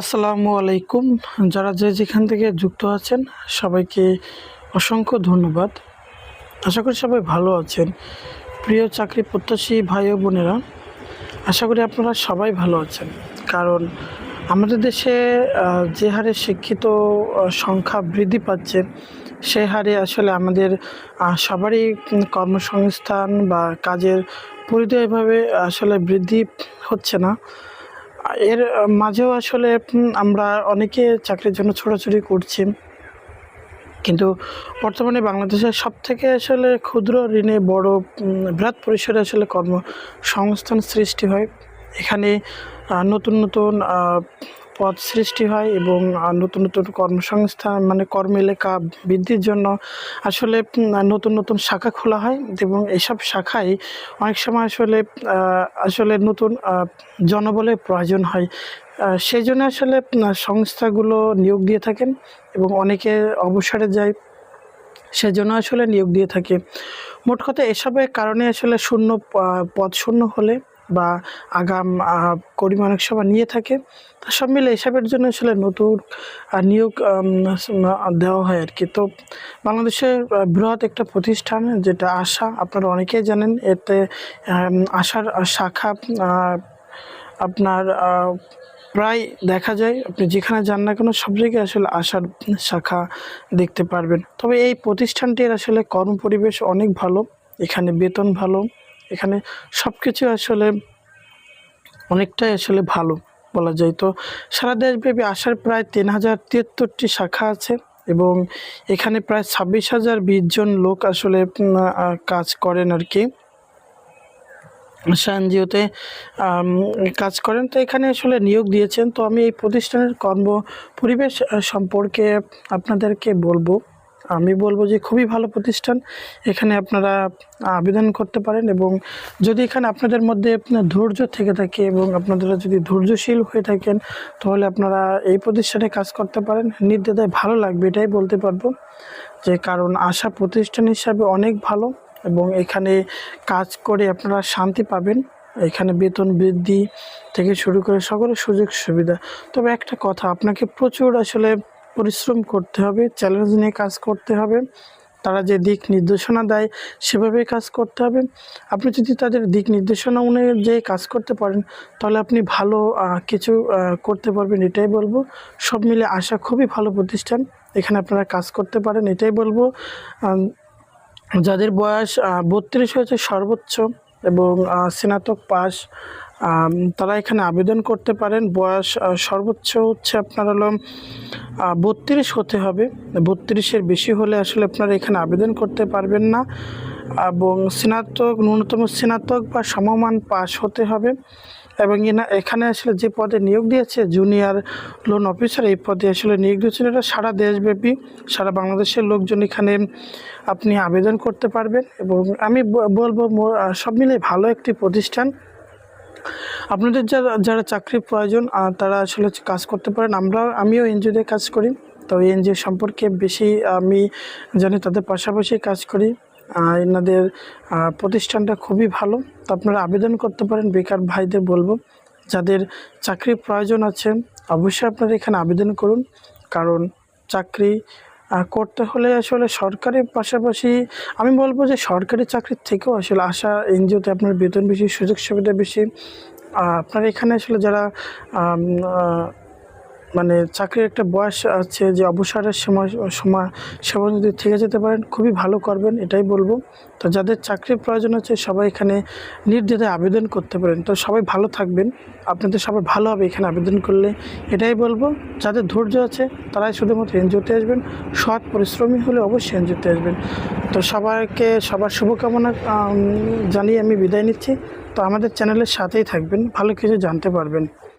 আসসালামু আলাইকুম। যারা যে যেখান থেকে যুক্ত আছেন, সবাইকে অসংখ্য ধন্যবাদ। আশা করি সবাই ভালো আছেন। প্রিয় চাকরি প্রত্যাশী ভাই ও বোনেরা, আশা করি আপনারা সবাই ভালো আছেন। কারণ আমাদের দেশে যে হারে শিক্ষিত সংখ্যা বৃদ্ধি পাচ্ছে সেই হারে আসলে আমাদের সবারই কর্মসংস্থান বা কাজের পরিধি এভাবে আসলে বৃদ্ধি হচ্ছে না। এর মাঝেও আসলে আমরা অনেকে চাকরির জন্য ছোটাছুটি করছি। কিন্তু বর্তমানে বাংলাদেশের সব থেকে আসলে ক্ষুদ্র ঋণে বড় বৃহৎ পরিসরে আসলে কর্মসংস্থান সৃষ্টি হয়। এখানে নতুন নতুন পদ সৃষ্টি হয় এবং নতুন নতুন কর্মসংস্থান মানে কর্ম এলাকা বৃদ্ধির জন্য আসলে নতুন নতুন শাখা খোলা হয় এবং এইসব শাখায় অনেক সময় আসলে আসলে নতুন জনবলের প্রয়োজন হয়। সেই জন্য আসলে সংস্থাগুলো নিয়োগ দিয়ে থাকেন এবং অনেকে অবসরে যায়, সেজন্য আসলে নিয়োগ দিয়ে থাকে। মোট কথা এসবের কারণে আসলে শূন্য পদ শূন্য হলে বা আগাম কর্মী অনেক সময় নিয়ে থাকে। তা সব মিলে এসবের জন্য আসলে নতুন নিয়োগ দেওয়া হয় আর কি তো বাংলাদেশের বৃহৎ একটা প্রতিষ্ঠান যেটা আশা, আপনারা অনেকেই জানেন। এতে আশার শাখা আপনার প্রায় দেখা যায়। আপনি যেখানে যান না কেন সব জায়গায় আসলে আশার শাখা দেখতে পারবেন। তবে এই প্রতিষ্ঠানটির আসলে কর্মপরিবেশ অনেক ভালো। এখানে বেতন ভালো। এখানে সব কিছু আসলে অনেকটাই আসলে ভালো বলা যায়। তো সারা দেশব্যাপী আসার প্রায় তিন হাজার তিয়াত্তরটি শাখা আছে এবং এখানে প্রায় ছাব্বিশ হাজার বিশ জন লোক আসলে কাজ করেন আর কি। এনজিওতে কাজ করেন। তো এখানে আসলে নিয়োগ দিয়েছেন। তো আমি এই প্রতিষ্ঠানের কর্ম পরিবেশ সম্পর্কে আপনাদেরকে বলব। আমি বলব যে খুবই ভালো প্রতিষ্ঠান। এখানে আপনারা আবেদন করতে পারেন এবং যদি এখানে আপনাদের মধ্যে আপনার ধৈর্য থেকে থাকে এবং আপনারা যদি ধৈর্যশীল হয়ে থাকেন, তাহলে আপনারা এই প্রতিষ্ঠানে কাজ করতে পারেন। নির্দ্বিধায় ভালো লাগবে, এটাই বলতে পারব যে কারণ আশা প্রতিষ্ঠান হিসাবে অনেক ভালো এবং এখানে কাজ করে আপনারা শান্তি পাবেন। এখানে বেতন বৃদ্ধি থেকে শুরু করে সকল সুযোগ সুবিধা তবে একটা কথা, আপনাকে প্রচুর আসলে পরিশ্রম করতে হবে চ্যালেঞ্জ নিয়ে কাজ করতে হবে। তারা যে দিক নির্দেশনা দেয় সেভাবে কাজ করতে হবে। আপনি যদি তাদের দিক নির্দেশনা অনুযায়ী কাজ করতে পারেন, তাহলে আপনি ভালো কিছু করতে পারবেন, এটাই বলব। সব মিলে আশা খুবই ভালো প্রতিষ্ঠান, এখানে আপনারা কাজ করতে পারেন, এটাই বলব। যাদের বয়স বত্রিশ হয়েছে সর্বোচ্চ এবং স্নাতক পাস তারা এখানে আবেদন করতে পারেন। বয়স সর্বোচ্চ হচ্ছে আপনার হলো বত্রিশ হতে হবে। বত্রিশের বেশি হলে আসলে আপনারা এখানে আবেদন করতে পারবেন না এবং স্নাতক, ন্যূনতম স্নাতক বা সমমান পাস হতে হবে। এবং এখানে আসলে যে পদে নিয়োগ দিয়েছে জুনিয়র লোন অফিসার এই পদে আসলে নিয়োগ দিয়েছেন এটা সারা দেশব্যাপী, সারা বাংলাদেশের লোকজন এখানে আপনি আবেদন করতে পারবেন এবং আমি বলব সব মিলে ভালো একটি প্রতিষ্ঠান। আপনাদের যারা যারা চাকরির প্রয়োজন তারা আসলে কাজ করতে পারেন। আমরা, আমিও এনজিওতে কাজ করি। তো এনজিও সম্পর্কে বেশি আমি জানি, তাদের পাশাপাশি কাজ করি। এনাদের প্রতিষ্ঠানটা খুবই ভালো। তো আপনারা আবেদন করতে পারেন, বেকার ভাইদের বলব। যাদের চাকরির প্রয়োজন আছে, অবশ্যই আপনারা এখানে আবেদন করুন। কারণ চাকরি করতে হলে আসলে সরকারের পাশাপাশি, আমি বলব যে সরকারি চাকরির থেকেও আসলে আশা এনজিওতে আপনার বেতন বেশি, সুযোগ সুবিধা বেশি। আপনার এখানে আসলে যারা মানে চাকরির একটা বয়স আছে যে অবসরের সময় সময় সেবা যদি থেকে যেতে পারেন, খুবই ভালো করবেন, এটাই বলব। তো যাদের চাকরির প্রয়োজন আছে, সবাই এখানে নির্দ্বিধায় আবেদন করতে পারেন। তো সবাই ভালো থাকবেন, আপনাদের সবাই ভালো হবে এখানে আবেদন করলে, এটাই বলব। যাদের ধৈর্য আছে, তারাই শুধুমাত্র এনজিওতে আসবেন, সৎ পরিশ্রমী হলে অবশ্যই এনজিওতে আসবেন। তো সবাইকে সবার শুভকামনা জানিয়ে আমি বিদায় নিচ্ছি। তো আমাদের চ্যানেলের সাথেই থাকবেন, ভালো কিছু জানতে পারবেন।